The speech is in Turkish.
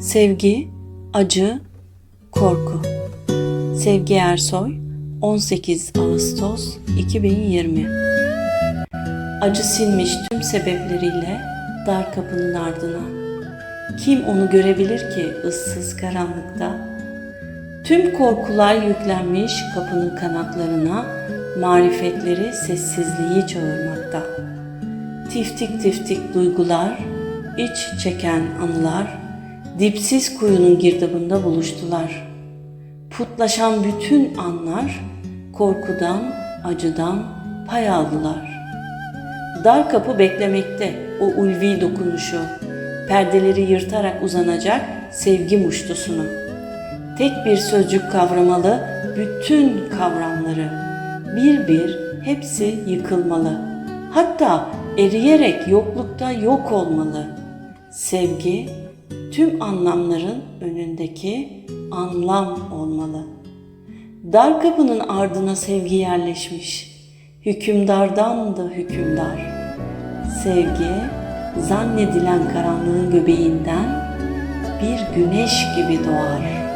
Sevgi, acı, korku. Sevgi Ersoy, 18 Ağustos 2020 Acı silmiş tüm sebepleriyle dar kapının ardına. Kim onu görebilir ki ıssız karanlıkta? Tüm korkular yüklenmiş kapının kanatlarına, marifetleri sessizliği çağırmakta. Tiftik tiftik duygular, iç çeken anılar, dipsiz kuyunun girdabında buluştular. Putlaşan bütün anlar, korkudan, acıdan pay aldılar. Dar kapı beklemekte o ulvi dokunuşu, perdeleri yırtarak uzanacak sevgi muştusunu. Tek bir sözcük kavramalı bütün kavramları. Bir bir hepsi yıkılmalı. Hatta eriyerek yoklukta yok olmalı. Sevgi tüm anlamların önündeki anlam olmalı. Dar kapının ardına sevgi yerleşmiş. Hükümdardan da hükümdar. Sevgi zannedilen karanlığın göbeğinden bir güneş gibi doğar.